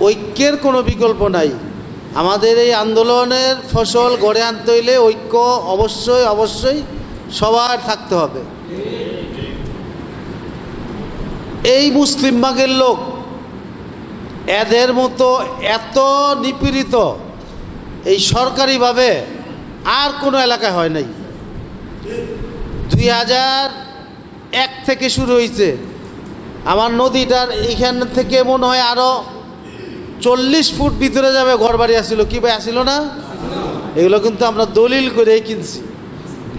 ঐক্যের কোনো বিকল্প নাই। আমাদের এই আন্দোলনের ফসল গড়ে আনতে হইলে ঐক্য অবশ্যই অবশ্যই সবার থাকতে হবে। এই মুসলিম বাগের লোক এদের মতো এত নিপীড়িত এই সরকারিভাবে আর কোনো এলাকায় হয় নাই। দুই হাজার এক থেকে শুরু হয়েছে আমার নদীটার এইখান থেকে মনে হয় আরও চল্লিশ ফুট ভিতরে যাবে ঘর বাড়ি আসছিল কি ভাই আসছিল না? এগুলো কিন্তু আমরা দলিল করেই কিনছি।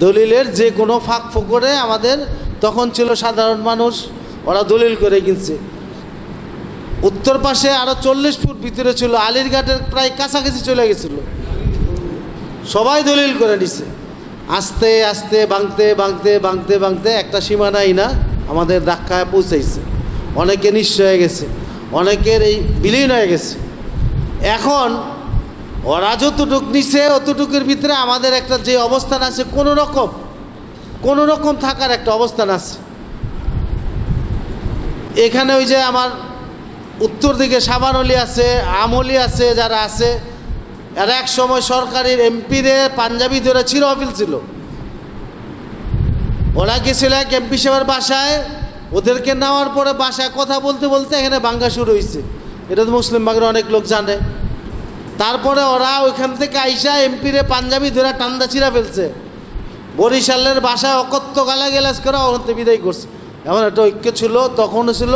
দলিলের যে কোনো ফাঁক ফোকরে আমাদের তখন ছিল সাধারণ মানুষ, ওরা দলিল করে কিনছে। উত্তর পাশে আরও চল্লিশ ফুট ভিতরে ছিল, আলিরঘাটের প্রায় কাছাকাছি চলে গেছিল। সবাই দলিল করে নিছে। আস্তে আস্তে, ভাঙতে ভাঙতে ভাঙতে ভাঙতে একটা সীমানাই না, আমাদের ধাক্কায় পৌঁছাইছে। অনেকে নিঃস্ব হয়ে গেছে। অনেকের এই বিলীন হয়ে গেছে। এখন ওরা যতটুক নিছে, অতটুকুর ভিতরে আমাদের একটা যে অবস্থান আছে, কোনো রকম কোনো রকম থাকার একটা অবস্থান আছে। এখানে ওই যে আমার উত্তর দিকে সাবানলি আছে আমলি আছে, যারা আছে এরা এক সময় সরকারের এমপিরে পাঞ্জাবি ধরে চির অফিল ছিল। ওরা গেছিল এক এমপি সাহেবের বাসায় ওদেরকে নেওয়ার পরে বাসায় কথা বলতে বলতে এখানে বাঙ্গা শুরু হয়েছে এটা তো মুসলিম বাগের অনেক লোক জানে। তারপরে ওরা ওইখান থেকে আইসা এমপিরে পাঞ্জাবি ধরে টান্দা চিরা ফেলছে। বরিশালের বাসায় অকত্য গালা গেলাস করে অনন্ত বিদায় করছে। এমন একটা ঐক্য ছিল, তখনও ছিল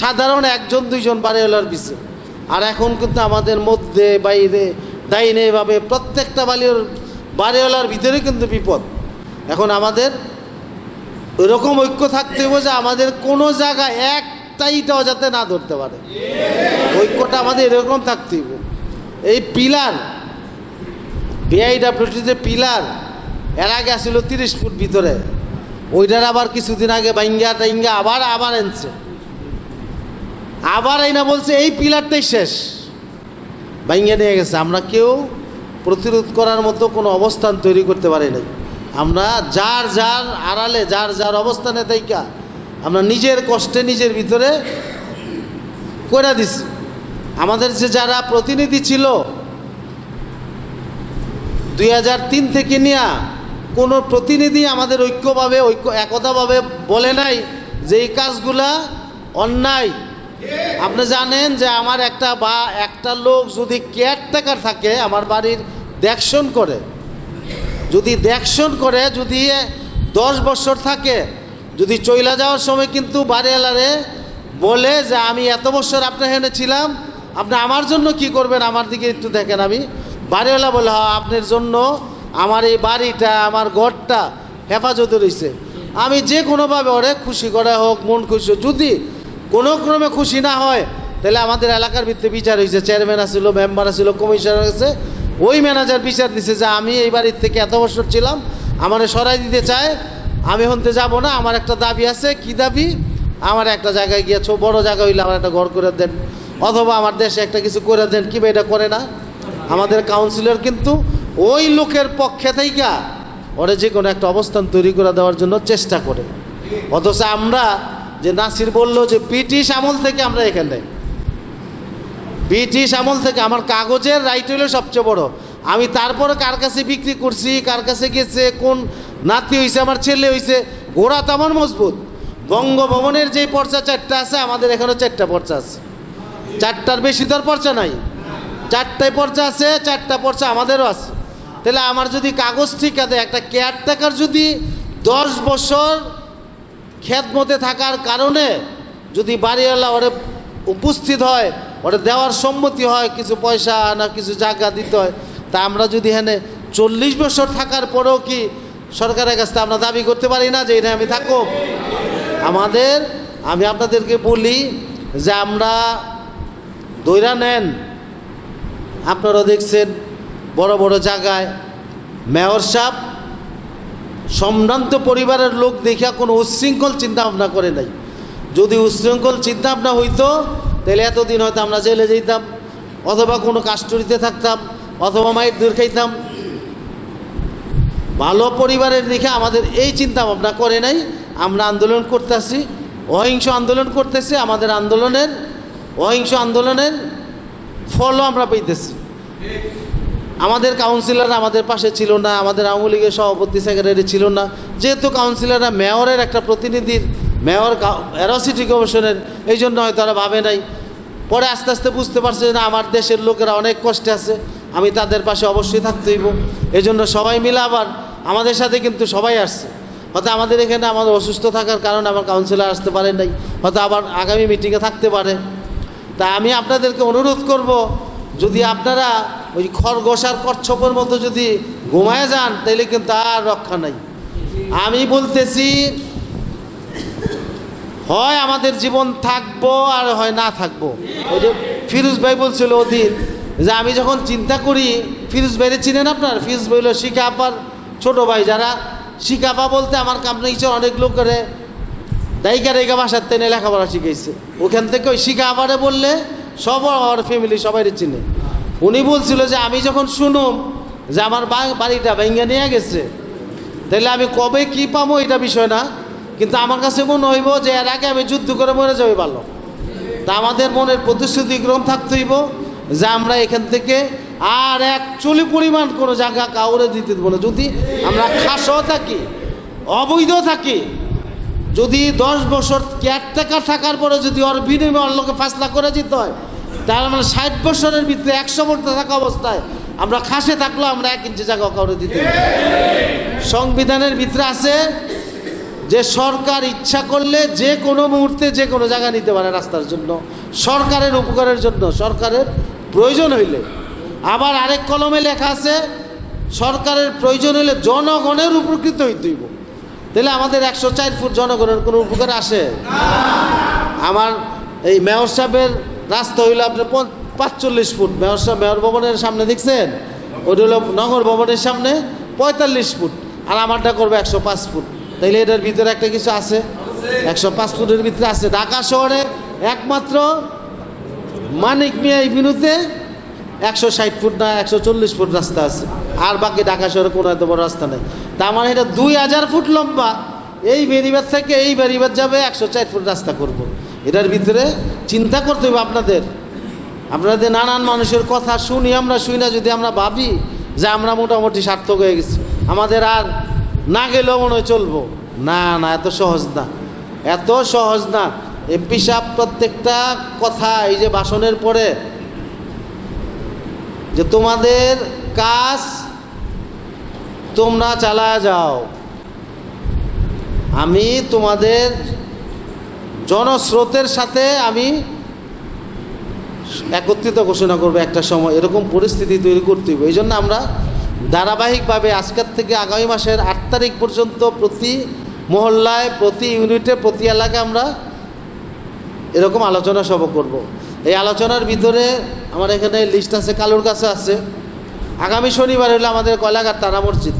সাধারণ একজন, দুইজন বাড়িওয়ালার পিছে। আর এখন কিন্তু আমাদের মধ্যে, বাইরে, দাইনে এভাবে প্রত্যেকটা বাড়ির বাড়িওয়ালার ভিতরে কিন্তু বিপদ। এখন আমাদের ওইরকম ঐক্য থাকতে হবে যে আমাদের কোনো জায়গায় একটাইটাও যাতে না ধরতে পারে। ঐক্যটা আমাদের এরকম থাকতে হবে। এই পিলার বিআইডাব্লিউটি যে পিলার, এর আগে আসছিল তিরিশ ফুট ভিতরে। ওইটার আবার কিছুদিন আগে বাইঙ্গা টাইঙ্গা আবার আবার এনছে। আবার এই না বলছে, এই পিলারটাই শেষ। বাইঙ্গা নিয়ে গেছে। আমরা কেউ প্রতিরোধ করার মতো কোনো অবস্থান তৈরি করতে পারি নাই। আমরা যার যার আড়ালে, যার যার অবস্থানে তাইকা আমরা নিজের কষ্টে নিজের ভিতরে করে দিছি। আমাদের যে যারা প্রতিনিধি ছিল, দুই হাজার তিন থেকে নিয়ে কোনো প্রতিনিধি আমাদের ঐক্যভাবে, ঐক্য, একতাভাবে বলে নাই যে এই কাজগুলা অন্যায়। আপনি জানেন যে আমার একটা বা, একটা লোক যদি কেয়ারটেকার থাকে, আমার বাড়ির দেখশন করে যদি দেখশন করে, যদি দশ বছর থাকে, যদি চইলা যাওয়ার সময় কিন্তু বাড়িওয়ালারে বলে যে, আমি এত বছর আপনার এখানে ছিলাম, আপনি আমার জন্য কি করবেন? আমার দিকে একটু দেখেন আমি। বাড়িওয়ালা বলে হ্যাঁ আপনার জন্য আমার এই বাড়িটা, আমার ঘরটা হেফাজতে রয়েছে আমি যে কোনোভাবে ওরে খুশি করা হোক, মন খুশি যদি কোনো ক্রমে খুশি না হয়, তাহলে আমাদের এলাকার ভিত্তিতে বিচার হয়েছে চেয়ারম্যান আসছিল মেম্বার আসছিল কমিশনার আছে ওই ম্যানেজার বিচার দিছে যে আমি এই বাড়ির থেকে এত বছর ছিলাম, আমারে সরাই দিতে চায়, আমি হনতে যাব না, আমার একটা দাবি আছে। কি দাবি? আমার একটা জায়গায় গিয়ে ছো বড় জায়গা হইলে আমার একটা ঘর করে দেন। অথবা আমার দেশে একটা কিছু করে দেন, কি এটা করে না? আমাদের কাউন্সিলর কিন্তু ওই লোকের পক্ষে থেইকা ওরা যে কোনো একটা অবস্থান তৈরি করে দেওয়ার জন্য চেষ্টা করে। অথচ আমরা যে নাসির বলল যে ব্রিটিশ আমল থেকে আমরা এখানে ব্রিটিশ আমল থেকে আমার কাগজের রাইট হইল সবচেয়ে বড়। আমি তারপরে কার কাছে বিক্রি করছি, কার কাছে গেছে, কোন নাতি হয়েছে আমার ছেলে হয়েছে ঘোড়া তো আমার মজবুত। বঙ্গভবনের যেই পর্চা চারটা আছে, আমাদের এখানেও চারটা পর্চা আছে। চারটার বেশি তো পর্চা নাই। চারটায় পর্চা আছে, চারটা পর্চা আমাদেরও আছে। তাহলে আমার যদি কাগজ ঠিক আছে একটা কেয়ারটেকার যদি দশ বছর খেদমতে থাকার কারণে যদি বাড়িওয়ালা ওরে উপস্থিত হয় ওরে দেওয়ার সম্মতি হয়, কিছু পয়সা না কিছু জায়গা দিতে হয়। তা আমরা যদি এখানে চল্লিশ বছর থাকার পরেও কি সরকারের কাছ আমরা দাবি করতে পারি না যে এটা আমি থাকো আমাদের, আমি আপনাদেরকে বলি যে আমরা দৈরা নেন। আপনারা দেখছেন বড় বড় জায়গায় মেয়র সাহেব, সম্ভ্রান্ত পরিবারের লোক দেখিয়া কোনো উচ্ছৃঙ্খল চিন্তা ভাবনা করে নাই। যদি উচ্ছৃঙ্খল চিন্তা ভাবনা হইতো তাহলে এতদিন হয়তো আমরা জেলে যেতাম, অথবা কোনো কাস্টরিতে থাকতাম, অথবা মায়ের দূর খাইতাম। ভালো পরিবারের দেখে আমাদের এই চিন্তা ভাবনা করে নাই, আমরা আন্দোলন করতেছি, অহিংস আন্দোলন করতেছি, আমাদের আন্দোলনের, অহিংস আন্দোলনের ফলও আমরা পেতেছি আমাদের কাউন্সিলর আমাদের পাশে ছিল না, আমাদের আওয়ামী লীগের সভাপতি সেক্রেটারি ছিল না। যেহেতু কাউন্সিলররা মেয়রের একটা প্রতিনিধির মেয়র এরো সিটি কমিশনের এই জন্য হয়তো তারা ভাবে নাই। পরে আস্তে আস্তে বুঝতে পারছে যে না, আমার দেশের লোকেরা অনেক কষ্টে আছে, আমি তাদের পাশে অবশ্যই থাকতে হইব। এই জন্য সবাই মিলে আবার আমাদের সাথে কিন্তু সবাই আসছে। হয়তো আমাদের এখানে আমাদের অসুস্থ থাকার কারণে আমার কাউন্সিলর আসতে পারে নাই, হয়তো আবার আগামী মিটিংয়ে থাকতে পারে। তা আমি আপনাদেরকে অনুরোধ করব, যদি আপনারা ওই খরগোশ কচ্ছপের মতো যদি ঘুমায় যান তাহলে কিন্তু আর রক্ষা নাই। আমি বলতেছি হয় আমাদের জীবন থাকব আর হয় না থাকব। ওই যে ফিরোজ ভাই বলছিল ওদিন যে আমি যখন চিন্তা করি, ফিরোজ ভাইরে চিনেন আপনার? ফিরোজ ভাই হলো শিখা আপার ছোটো ভাই যারা শিখাপা বলতে আমার কামনা ইচ্ছে অনেক লোক করে, দায়িকা রেগা বাসার তেনে লেখাপড়া শিখেছে ওখান থেকে ওই শিখা আবারে বললে সব আমার ফ্যামিলি সবাই চিনে। উনি বলছিল যে আমি যখন শুনুম যে আমার বাড়িটা ভেঙ্গে নিয়ে গেছে, তাহলে আমি কবে কি পাবো এটা বিষয় না কিন্তু আমার কাছে মনে হইব যে এর আগে আমি যুদ্ধ করে মরে যাবে ভালো তা আমাদের মনের প্রতিশ্রুতি গ্রহণ থাকতে হইব যে আমরা এখান থেকে আর এক চলি পরিমাণ কোনো জায়গা কাউরে দিতে না। যদি আমরা খাসও থাকি, অবৈধ থাকি, যদি দশ বছর কেয়ারটেকার থাকার পরে যদি ওর বিনিময়ে ওর লোকে ফাসলা করে যেতে হয়, তাহলে আমরা ষাট বছরের ভিতরে একশো বছর থাকা অবস্থায় আমরা খাসে থাকলেও আমরা এক ইঞ্চি জায়গা কাউরে দিতে সংবিধানের ভিতরে আছে যে সরকার ইচ্ছা করলে যে কোনো মুহূর্তে যে কোনো জায়গা নিতে পারে রাস্তার জন্য। সরকারের উপকারের জন্য, সরকারের প্রয়োজন হইলে। আবার আরেক কলমে লেখা আছে, সরকারের প্রয়োজন হইলে জনগণের উপকৃত হইতে হইব। তাহলে আমাদের একশো চার ফুট জনগণের কোনো উপকার আসে? আমার এই মেয়র সাহেবের রাস্তা হইল পঞ্চ- পাঁচচল্লিশ ফুট। মেয়র সাহেব, মেয়র ভবনের সামনে দেখছেন? ওটা হলো নগর ভবনের সামনে পঁয়তাল্লিশ ফুট। আর আমারটা করবে একশো পাঁচ ফুট। তাইলে এটার ভিতরে একটা কিছু আছে। একশো পাঁচ ফুটের ভিতরে আছে। ঢাকা শহরে একমাত্র মানিক মিয়া ইভিনুতে একশো ষাট ফুট না, একশো চল্লিশ ফুট রাস্তা আছে। আর বাকি ঢাকা শহরে কোনো এত বড় রাস্তা নেই। তার মানে এটা দুই হাজার ফুট লম্বা। এই বেরিবার থেকে এই বেরিবার যাবে একশো চার ফুট রাস্তা করব। এটার ভিতরে চিন্তা করতে হবে আপনাদের। আপনাদের নানান মানুষের কথা শুনি, আমরা শুই না, যদি আমরা ভাবি যে আমরা মোটামুটি সার্থক হয়ে গেছি। আমাদের আর না গেলেও মনে হয় চলবো। না না, এত সহজ না। এত সহজ না। এমপি সাহেব প্রত্যেকটা কথা এই যে ভাষণের পরে যে তোমাদের কাজ তোমরা চালা যাও। আমি তোমাদের জনস্রোতের সাথে আমি একত্রিত ঘোষণা করব একটা সময়। এরকম পরিস্থিতি তৈরি করতে হবে এই জন্য আমরা ধারাবাহিকভাবে আজকের থেকে আগামী মাসের আট তারিখ পর্যন্ত প্রতি মহল্লায়, প্রতি ইউনিটে, প্রতি এলাকায় আমরা এরকম আলোচনা সভা করব। এই আলোচনার ভিতরে আমার এখানে লিস্ট আছে কালুর কাছে আছে আগামী শনিবার হলে আমাদের কয়লাঘাট তারা মসজিদ